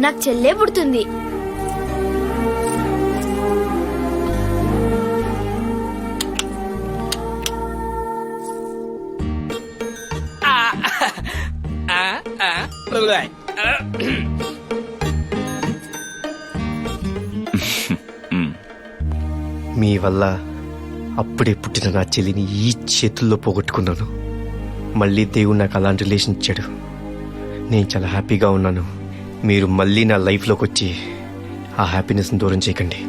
నాకు చెల్లే పుడుతుంది. మీ వల్ల అప్పుడే పుట్టిన నా చెల్లిని ఈ చేతుల్లో పోగొట్టుకున్నాను. మళ్ళీ దేవుడు నాకు అలాంటి రిలేషన్ ఇచ్చాడు. నేను చాలా హ్యాపీగా ఉన్నాను. మీరు మళ్ళీ నా లైఫ్లోకి వచ్చి ఆ హ్యాపీనెస్ని దూరం చేయకండి.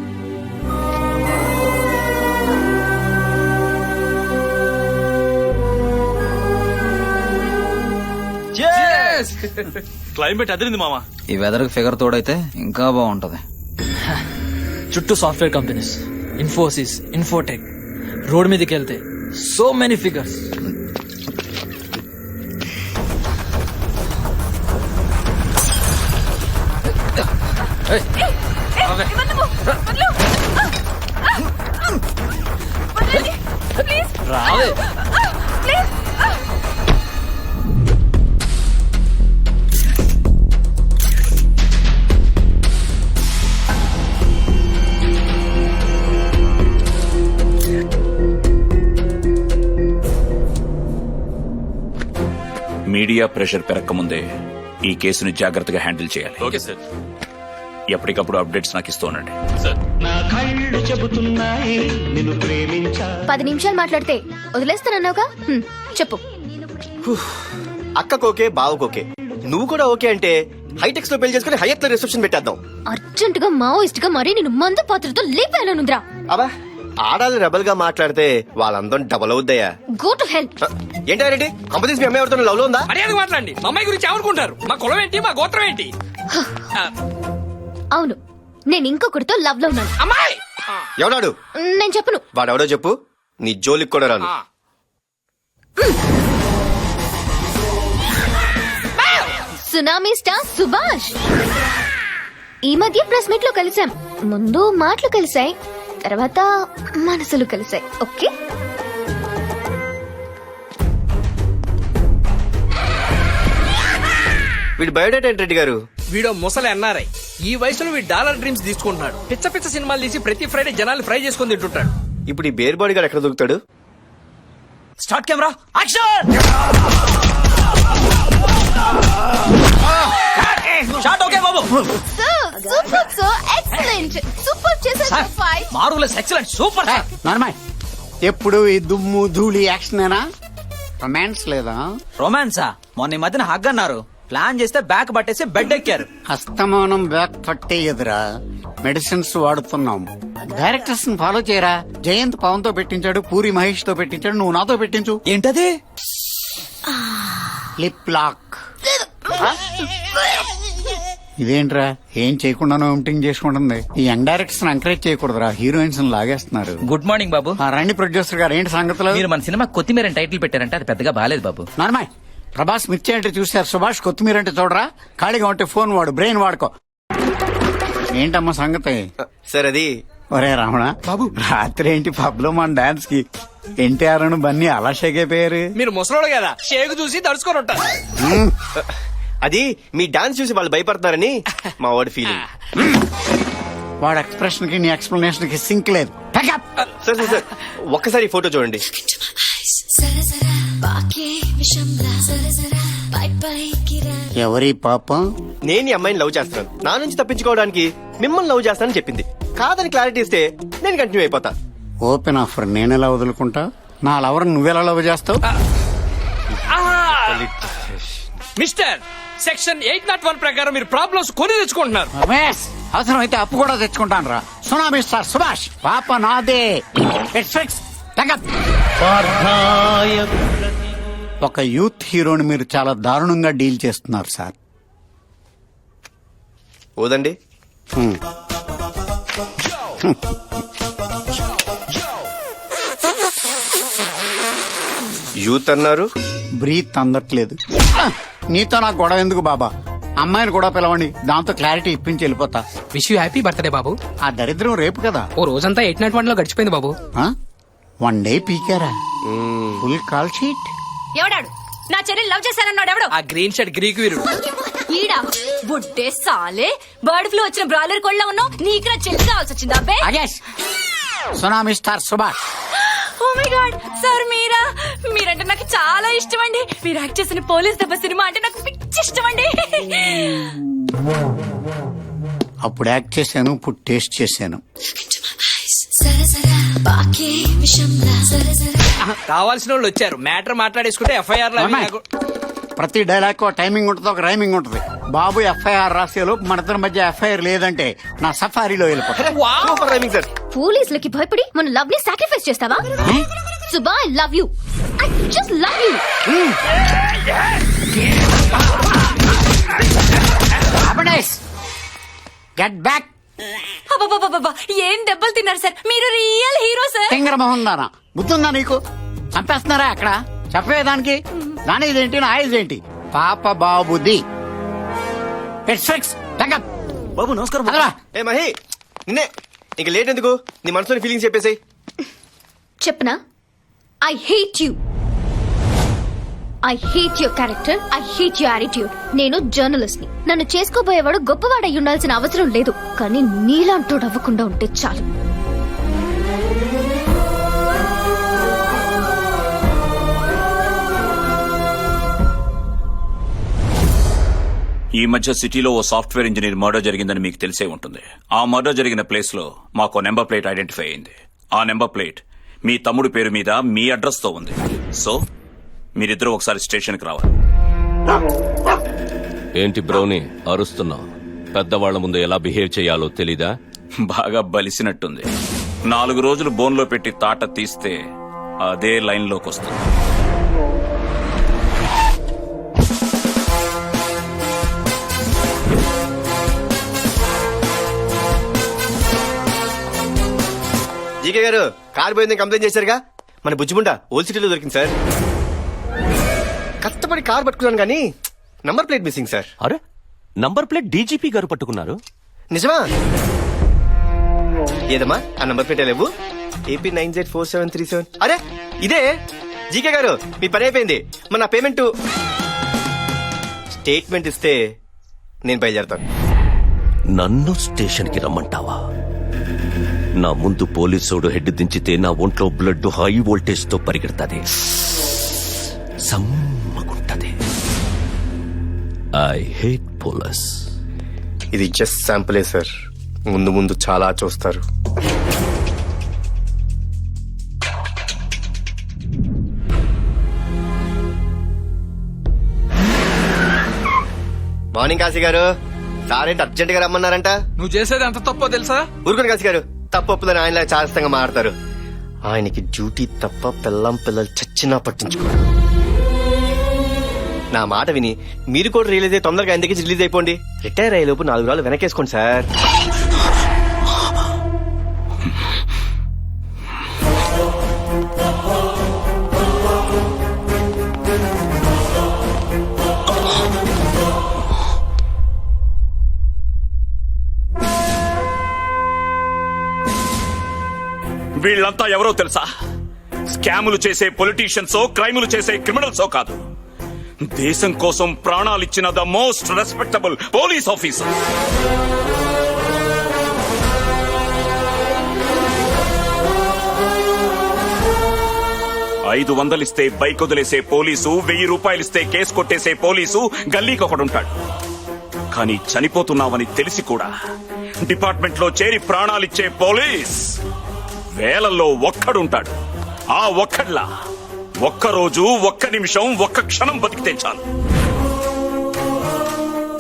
క్లైమేట్ అదిరింది మామ. ఈ వెదర్ ఫిగర్ తోడైతే ఇంకా బాగుంటది. చుట్టూ software companies Infosys Infotech road మీదకి వెళ్తే సో మెనీ ఫిగర్స్ రావే. మీడియా ప్రెషర్ పెరగకముందే ఈ కేసుని జాగ్రత్తగా హ్యాండిల్ చేయాలి. Okay sir. ఎప్పటికప్పుడు అప్డేట్స్ నాకు ఇస్తూ ఉండండి. సార్ పది నిమిషాలు మాట్లాడితే వదిలేస్తానన్నావుగా? హ్మ్, చెప్పు. అక్కకోకే బావకోకే. నువ్వు కూడా ఓకే అంటే హైటెక్స్లో పెళ్ళి చేసుకుని హైయత్లో రిసెప్షన్ పెట్టేద్దాం. అర్జెంట్గా మావోయిస్ట్గా మరీ నేను మందు పాత్రతో లేపానుంద్రా అబ్బా ఆడాలి రెబల్గా మాట్లాడితే వాళ్ళందరం డబల్ అవుద్దయ్యా గో టు హెల్ప్ ఏంటారెడ్డి కంపెనీస్ మీ అమ్మాయి ఎవరితో లవ్లో ఉందా? మర్యాద మాట్లాడండి. మా అమ్మాయి గురించి ఏమనుకుంటారు? మా కులం ఏంటి? మా గోత్రం ఏంటి? అవును. నేను ఇంకొకరితో లవ్లో ఉన్నాను. అమ్మాయి! ఎవడాడు? నేను చెప్పను. వాడెవడో చెప్పు. నీ జోలికి కూడా రాను. Tsunami star Subhash. ఈ మధ్య ప్రెస్ మీట్లో కలిసాం ముందు మాటలు కలిసాయి తర్వాత మనసులు కలిసాయి ఓకే? వీడి బయోడేటా ఏంటి రెడ్డి గారు? వీడో ముసలి అన్నారై. ఈ వయసులో వీడు డాలర్ డ్రీమ్స్ తీసుకుంటున్నాడు. పిచ్చ పిచ్చ సినిమాలు తీసి ప్రతి ఫ్రైడే జనాలు ఫ్రై చేసుకొని తింటుంటాడు. ఇప్పుడు ఈ బేర్ బాడీ గారు ఎక్కడ దొరుకుతాడు? Start camera action! Shot okay బాబు. సూపర్ సో ఎక్సలెంట్ సూపర్ చేశారు five marvellous excellent super sir normal ఎప్పుడు ఈ దుమ్ము ధూళి యాక్షనేనా? రొమాన్స్ లేదా? రొమాన్సా మొన్న ఈ మధ్యన హగ్ అన్నారు. ప్లాన్ చేస్తే బ్యాక్ పట్టేసి బెడ్ ఎక్కారు. హస్తమానం బ్యాక్ పట్టే ఎదురా మెడిసిన్స్ వాడుతున్నాం. డైరెక్టర్స్ ఫాలో చేయరా? జయంత్ పవన్తో పెట్టించాడు పూరి మహేష్తో పెట్టించాడు నువ్వు నాతో పెట్టించు. ఏంటది? లిప్ లాక్ ఇదేంట్రా? ఏం చేయకుండా ఎంటింగ్ చేసుకుంటుంది. ఈ యంగ్ డైరెక్టర్స్ ఎంకరేజ్ చేయకూడదురా. హీరోయిన్స్ లాగేస్తున్నారు. గుడ్ మార్నింగ్ బాబు. ఆ రండి ప్రొడ్యూసర్ గారు ఏంటి సంగతులు? మీరు మన సినిమా కొత్తిమీర టైటిల్ పెట్టారంటే అది పెద్దగా బాలేదు బాబు. నార్మల్. ప్రభాస్ మిర్చి అంటే చూశారు సుభాష్ కొత్తిమీర అంటే చూడరా? ఖాళీగా ఉంటే ఫోన్ వాడు బ్రెయిన్ వాడుకో. ఏంటమ్మా సంగతి? సార్ అది ఒరే రమణ బాబు. రాత్రి ఏంటి పబ్లో మన డాన్స్కి ఎన్టీఆర్ అను బన్నీ అలా షేక్ అయిపోయారు. మీరు ముసలోడు కదా. షేక్ చూసి తడుచుకొని ఉంటారు. అది మీ డాన్స్ చూసి వాళ్ళు భయపడతారని మా వాడి ఫీలింగ్ వాడి ఎక్స్ప్రెషన్కి నీ ఎక్స్ప్లెనేషన్కి సింక్ లేదు. Pack up. Sir sir sir ఒక్కసారి ఫోటో చూడండి. ఎవరి పాపం? నేను ఈ అమ్మాయిని లవ్ చేస్తున్నాను. నా నుంచి తప్పించుకోవడానికి మిమ్మల్ని లవ్ చేస్తానని చెప్పింది. కాదని క్లారిటీ ఇస్తే నేను కంటిన్యూ అయిపోతా. ఓపెన్ ఆఫర్ నేనెలా వదులుకుంటా? నా లవర్ నువ్వెలా లవ్ చేస్తావు? Mister section eight not one ప్రకారం మీరు ప్రాబ్లమ్స్ కొని తెచ్చుకుంటున్నారు. రమేష్ అవసరం అయితే అప్పు కూడా తెచ్చుకుంటాను రా సునామీ స్టార్ సుభాష్ పాప నాదే. ఒక యూత్ హీరోని మీరు చాలా దారుణంగా డీల్ చేస్తున్నారు సార్. ఓదండి. యూత్ అన్నారు. బ్రీత్ అందట్లేదు. నీతో నాకు గొడవ ఎందుకు బాబా? అమ్మాయిని కూడా పిలవండి దాంతో క్లారిటీ ఇప్పించి వెళ్ళిపోతా. విష్ యూ హ్యాపీ బర్త్డే బాబు. ఆ దరిద్రం రేపు కదా. ఓ రోజంతా ఎయిట్ నైట్ వన్లో గడిచిపోయింది బాబు. One day పీకారా? Full call sheet? ఎవడాడు? నా చెల్లెలు లవ్ చేశానన్నాడు ఎవడు? ఆ గ్రీన్ షర్ట్ గ్రీక్ వీరుడు. ఈడా? బుడ్డే సాలే. బర్డ్ ఫ్లూ వచ్చిన బ్రాయిలర్ కోళ్ళ ఉన్నావు. నీకు నా చెల్లి కావాల్సి వచ్చింది అబ్బే అగేష్. Tsunami star Subhash. Oh my god sir మీరా? మీరంటే నాకు చాలా ఇష్టం అండి మీరు యాక్ట్ చేసిన పోలీస్ దెబ్బ సినిమా అంటే నాకు పిచ్చి ఇష్టం అండి అప్పుడు యాక్ట్ చేశాను ఇప్పుడు టేస్ట్ చేశాను. కావాల్సిన వాళ్ళు వచ్చారు. మ్యాటర్ మాట్లాడేసుకుంటే ఎఫ్ఐఆర్ ప్రతి డైలాగ్ టైమింగ్ ఉంటుంది ఒక రైమింగ్ ఉంటుంది. బాబు ఎఫ్ఐఆర్ రాసేలోపు మన ఇద్దరి మధ్య ఎఫ్ఐఆర్ లేదంటే నా సఫారీలో వెళ్ళిపోతా. Super timing sir. పోలీసులకి భయపడి మన లవ్ని సాక్రిఫైస్ చేస్తావా? Suba I love you I just love you get back అబ్బబ్బబ్బబ్బబ్బా, ఏం దెబ్బలు తిన్నారు సార్? మీరు రియల్ హీరో సార్. తింగర మొహం దానా బుద్ధుందా నీకు? చంపేస్తున్నారా అక్కడ? చెప్పేదానికి? దాని ఇదేంటి నా ఇదేంటి? పాప బాబుది. ఇట్స్ ఫిక్స్ బాబు నమస్కారం. ఏ మహి నిన్నే. ఇంక లేట్ ఎందుకు? నీ మనసులోని ఫీలింగ్స్ చెప్పేసాయి. చెప్పనా? I hate you I hate your character I hate your attitude నేను జర్నలిస్ట్ని. నన్ను చేసుకోబోయేవాడు గొప్పవాడై ఉండాల్సిన అవసరం లేదు. కానీ నీలాంటోడు అవ్వకుండా ఉంటే చాలు. ఈ మధ్య సిటీలో ఓ సాఫ్ట్వేర్ ఇంజనీర్ మర్డర్ జరిగిందని మీకు తెలిసే ఉంటుంది. ఆ మర్డర్ జరిగిన ప్లేస్లో మాకు నెంబర్ ప్లేట్ ఐడెంటిఫై అయింది. ఆ నెంబర్ ప్లేట్ మీ తమ్ముడు పేరు మీద మీ అడ్రస్తో ఉంది. సో మీరిద్దరూ ఒకసారి స్టేషన్కి రావాలి. ఏంటి బ్రౌని? అరుస్తున్నావు. పెద్దవాళ్ళ ముందు ఎలా బిహేవ్ చేయాలో తెలీదా? బాగా బలిసినట్టుంది. నాలుగు రోజులు బోన్లో పెట్టి తాట తీస్తే అదే లైన్లోకి వస్తుంది. జీకే గారు కార్ పోయిందని కంప్లైంట్ చేశారుగా? మన బుజ్జిముండ ఓల్డ్ సిటీలో దొరికింది సార్. కష్టపడి కార్ పట్టుకున్నాను కానీ నంబర్ ప్లేట్ మిస్సింగ్ సార్. అరే నంబర్ ప్లేట్ డీజీపీ గారు పట్టుకున్నారు. నిజమా? ఏదమ్మా? ఆ నంబర్ ప్లేట్ లేవు? AP nine Z four seven three seven అరే ఇదే? జీకే గారు మీ పని అయిపోయింది. మన పేమెంట్ స్టేట్మెంట్ ఇస్తే నేను బయలుదేరతాను. నన్ను స్టేషన్కి రమ్మంటావా? నా ముందు పోలీసోడు హెడ్ దించితే నా ఒంట్లో బ్లడ్ హై వోల్టేజ్తో పరిగెడతాది. సమ్మగుంటది ఐ హేట్ పోలీస్ ఇది జస్ట్ శాంపులే సార్ ముందు ముందు చాలా చూస్తారు. మార్నింగ్ కాశీ గారు. సారేంటి అర్జెంట్గా రమ్మన్నారంట? నువ్వు చేసేది ఎంత తప్పో తెలుసా? ఊరుకోండి కాశీ గారు. తప్పొప్పుదని ఆయనలా చాదస్తంగా మాడతారు ఆయనకి డ్యూటీ తప్ప పిల్లం పిల్లలు చచ్చినా పట్టించుకోరు. నా మాట విని మీరు కూడా రిలీజ్ అయ్యి తొందరగా ఎందుకు రిలీజ్ అయిపోండి. రిటైర్ అయ్యే లోపు నాలుగు రోజులు వెనకేసుకోండి సార్. వీళ్ళంతా ఎవరో తెలుసా? స్కాములు చేసే పొలిటీషియన్సో క్రైములు చేసే క్రిమినల్సో కాదు. దేశం కోసం ప్రాణాలిచ్చిన the most respectable police officer ఐదు వందలిస్తే బైక్ వదిలేసే పోలీసు వెయ్యి రూపాయలిస్తే కేసు కొట్టేసే పోలీసు గల్లీకి ఒకడుంటాడు. కానీ చనిపోతున్నావని తెలిసి కూడా డిపార్ట్మెంట్లో చేరి ప్రాణాలిచ్చే పోలీస్ వేలల్లో ఒక్కడుంటాడు. ఆ ఒక్కడ్లా ఒక్క రోజు ఒక్క నిమిషం ఒక్క క్షణం బతికితే చాలు.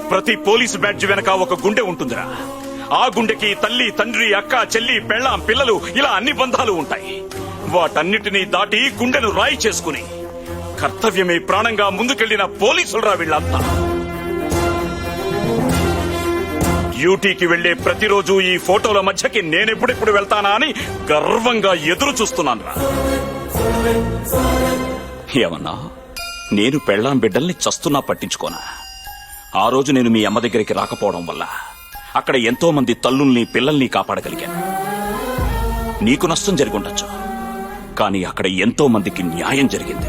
ప్రతి పోలీసు బ్యాడ్జ్ వెనక ఒక గుండె ఉంటుందిరా. ఆ గుండెకి తల్లి తండ్రి అక్క చెల్లి పెళ్ళాం పిల్లలు ఇలా అన్ని బంధాలు ఉంటాయి. వాటన్నిటినీ దాటి గుండెను రాయి చేసుకుని కర్తవ్యమే ప్రాణంగా ముందుకెళ్ళిన పోలీసులరా వీళ్ళంతా. డ్యూటీకి వెళ్ళే ప్రతిరోజు ఈ ఫోటోల మధ్యకి నేనెప్పుడెప్పుడు వెళ్తానా అని గర్వంగా ఎదురు చూస్తున్నాను రా ఏమన్నా? నేను పెళ్ళాం బిడ్డల్ని చస్తున్నా పట్టించుకోనా? ఆ రోజు నేను మీ అమ్మ దగ్గరికి రాకపోవడం వల్ల అక్కడ ఎంతో మంది తల్లుల్ని పిల్లల్ని కాపాడగలిగాను. నీకు నష్టం జరిగి ఉండొచ్చు. కానీ అక్కడ ఎంతో మందికి న్యాయం జరిగింది.